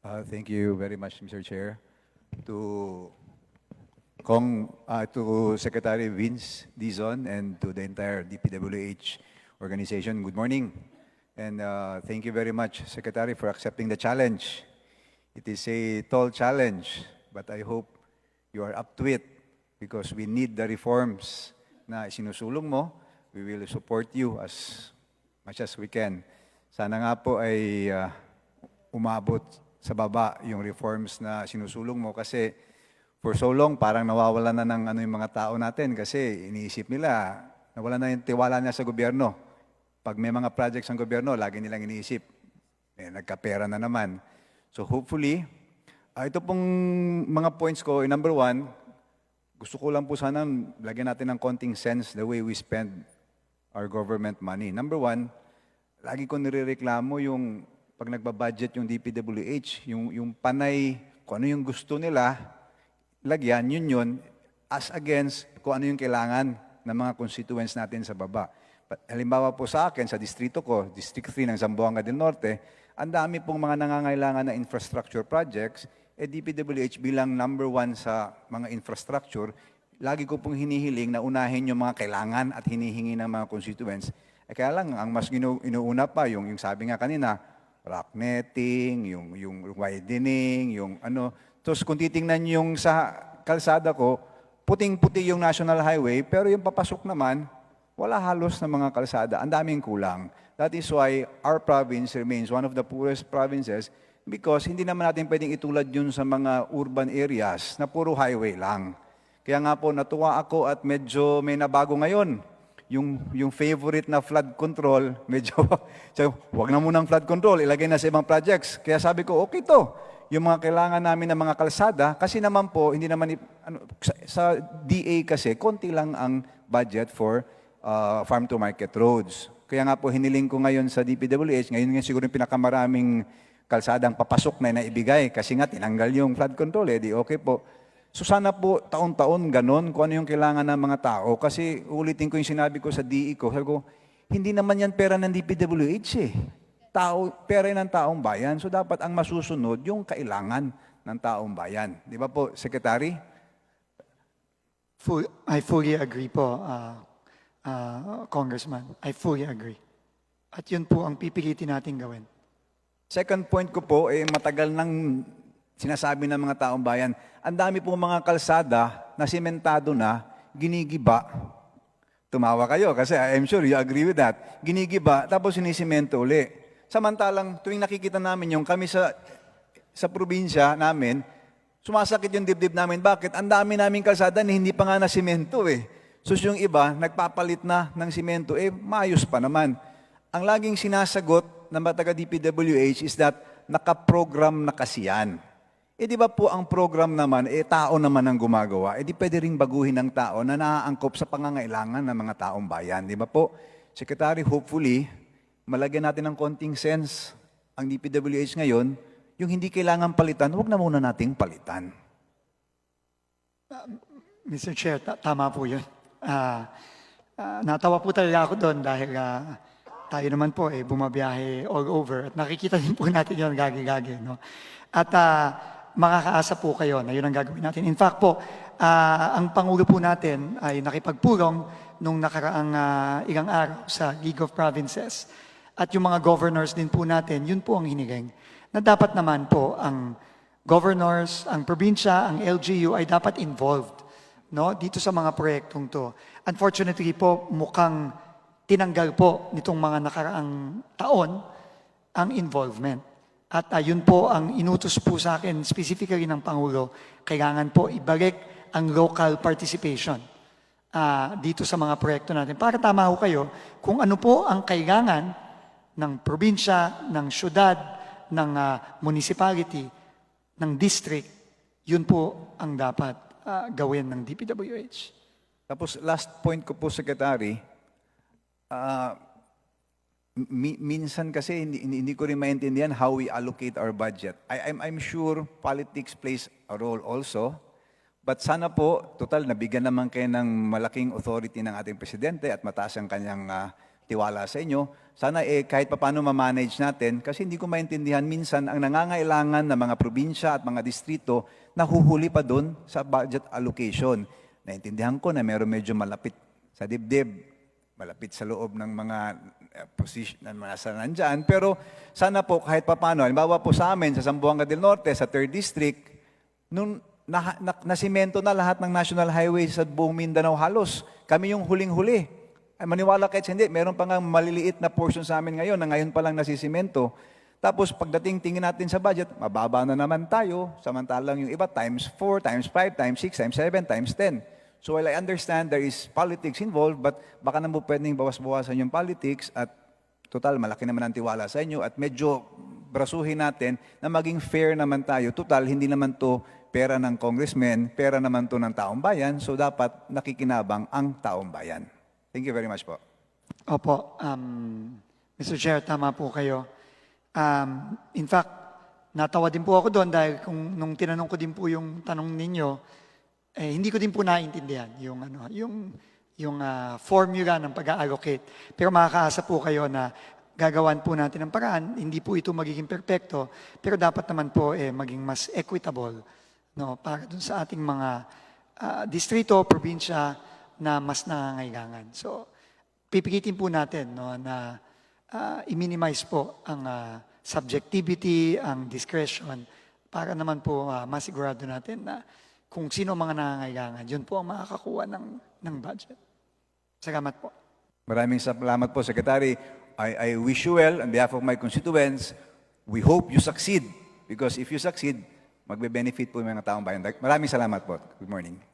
Uh, Thank you very much, Mr. Chair. To Kong, uh, to Secretary Vince Dizon and to the entire DPWH organization, good morning. And uh, thank you very much, Secretary, for accepting the challenge. It is a tall challenge, but I hope you are up to it because we need the reforms na sinusulong mo. We will support you as much as we can. Sana nga po ay uh, umabot sa baba yung reforms na sinusulong mo kasi for so long parang nawawala na ng ano yung mga tao natin kasi iniisip nila nawala na yung tiwala niya sa gobyerno. Pag may mga projects ng gobyerno, lagi nilang iniisip, eh, nagkapera na naman. So hopefully, ah, ito pong mga points ko, eh, number one, gusto ko lang po sana lagyan natin ng konting sense the way we spend our government money. Number one, lagi ko nirereklamo yung pag nagbabudget yung DPWH, yung, yung panay, kung ano yung gusto nila, lagyan, yun yun, as against kung ano yung kailangan ng mga constituents natin sa baba. But, halimbawa po sa akin, sa distrito ko, District 3 ng Zamboanga del Norte, ang dami pong mga nangangailangan na infrastructure projects, eh DPWH bilang number one sa mga infrastructure, lagi ko pong hinihiling na unahin yung mga kailangan at hinihingi ng mga constituents. Eh kaya lang, ang mas ginu- inuuna pa, yung, yung sabi nga kanina, rock netting, yung, yung widening, yung ano. Tapos kung titingnan yung sa kalsada ko, puting-puti yung National Highway, pero yung papasok naman, wala halos na mga kalsada. Ang daming kulang. That is why our province remains one of the poorest provinces because hindi naman natin pwedeng itulad yun sa mga urban areas na puro highway lang. Kaya nga po, natuwa ako at medyo may nabago ngayon. Yung, yung favorite na flood control, medyo, so, wag na munang flood control, ilagay na sa ibang projects. Kaya sabi ko, okay to. Yung mga kailangan namin ng mga kalsada, kasi naman po, hindi naman, ano, sa, sa DA kasi, konti lang ang budget for uh, farm to market roads. Kaya nga po, hiniling ko ngayon sa DPWH, ngayon nga siguro yung pinakamaraming kalsadang papasok na naibigay kasi nga tinanggal yung flood control, eh, di okay po. So sana po taon-taon ganon kung ano yung kailangan ng mga tao. Kasi ulitin ko yung sinabi ko sa DE ko, sabi ko, hindi naman yan pera ng DPWH eh. Tao, pera ng taong bayan. So dapat ang masusunod yung kailangan ng taong bayan. Di ba po, Secretary? Full, I fully agree po, uh, uh, Congressman. I fully agree. At yun po ang pipilitin natin gawin. Second point ko po, eh, matagal nang sinasabi ng mga taong bayan, ang dami po mga kalsada na simentado na, ginigiba. Tumawa kayo kasi I'm sure you agree with that. Ginigiba, tapos sinisimento uli. Samantalang tuwing nakikita namin yung kami sa sa probinsya namin, sumasakit yung dibdib namin. Bakit? Ang dami naming kalsada na hindi pa nga na simento eh. So yung iba, nagpapalit na ng simento, eh maayos pa naman. Ang laging sinasagot ng mga taga DPWH is that nakaprogram na kasi yan. Eh di ba po ang program naman, eh tao naman ang gumagawa, eh di pwede ring baguhin ng tao na naaangkop sa pangangailangan ng mga taong bayan. Di ba po? Secretary, hopefully, malagyan natin ng konting sense ang DPWH ngayon, yung hindi kailangan palitan, huwag na muna nating palitan. Mr. Chair, ta- tama po yun. Ah, ah, natawa po talaga ako doon dahil ah, tayo naman po eh, bumabiyahe all over at nakikita din po natin yun gagi-gagi. No? At ah, makakaasa po kayo na yun ang gagawin natin. In fact po, ah, ang Pangulo po natin ay nakipagpulong nung nakaraang ah, ilang araw sa League of Provinces. At yung mga governors din po natin, yun po ang hiniling. Na dapat naman po ang governors, ang probinsya, ang LGU ay dapat involved no, dito sa mga proyektong to. Unfortunately po, mukhang tinanggal po nitong mga nakaraang taon ang involvement. At ayun po ang inutos po sa akin, specifically ng Pangulo, kailangan po ibalik ang local participation ah, dito sa mga proyekto natin. Para tama ho kayo, kung ano po ang kailangan ng probinsya, ng syudad, ng ah, municipality, ng district, yun po ang dapat ah, gawin ng DPWH. Tapos last point ko po, Secretary, ah, mi- minsan kasi hindi, hindi, ko rin maintindihan how we allocate our budget. I, I'm, I'm sure politics plays a role also, but sana po, total, nabigyan naman kayo ng malaking authority ng ating presidente at mataas ang kanyang ah, tiwala sa inyo. Sana eh, kahit paano ma-manage natin kasi hindi ko maintindihan minsan ang nangangailangan ng mga probinsya at mga distrito nahuhuli pa doon sa budget allocation. Naintindihan ko na meron medyo malapit sa dibdib, malapit sa loob ng mga eh, position ng mga sa nandyan. Pero sana po kahit papano, halimbawa po sa amin, sa Zamboanga del Norte, sa 3rd District, nung na, na, nasimento na lahat ng national highways sa buong Mindanao halos, kami yung huling-huli. Ay, maniwala kahit hindi, meron pa nga maliliit na portion sa amin ngayon na ngayon pa lang nasisimento. Tapos pagdating tingin natin sa budget, mababa na naman tayo, samantalang yung iba times 4, times 5, times 6, times 7, times 10. So while I understand there is politics involved, but baka naman po pwedeng bawas-bawasan yung politics at total, malaki naman ang tiwala sa inyo at medyo brasuhin natin na maging fair naman tayo. Total, hindi naman to pera ng congressman, pera naman to ng taong bayan, so dapat nakikinabang ang taong bayan. Thank you very much po. Opo, um, Mr. Chair, tama po kayo. Um, in fact, natawa din po ako doon dahil kung nung tinanong ko din po yung tanong ninyo, eh, hindi ko din po naintindihan yung ano, yung yung ah, formula ng pag-allocate. Pero makakaasa po kayo na gagawan po natin ng paraan. Hindi po ito magiging perpekto, pero dapat naman po eh, maging mas equitable no, para dun sa ating mga ah, distrito, probinsya na mas nangangailangan. So, pipigitin po natin no, na ah, i-minimize po ang ah, subjectivity, ang discretion, para naman po ah, masigurado natin na kung sino mga nangangailangan, yun po ang makakakuha ng, ng budget. Salamat po. Maraming salamat po, Secretary. I, I wish you well on behalf of my constituents. We hope you succeed because if you succeed, magbe-benefit po yung mga taong bayan. Maraming salamat po. Good morning.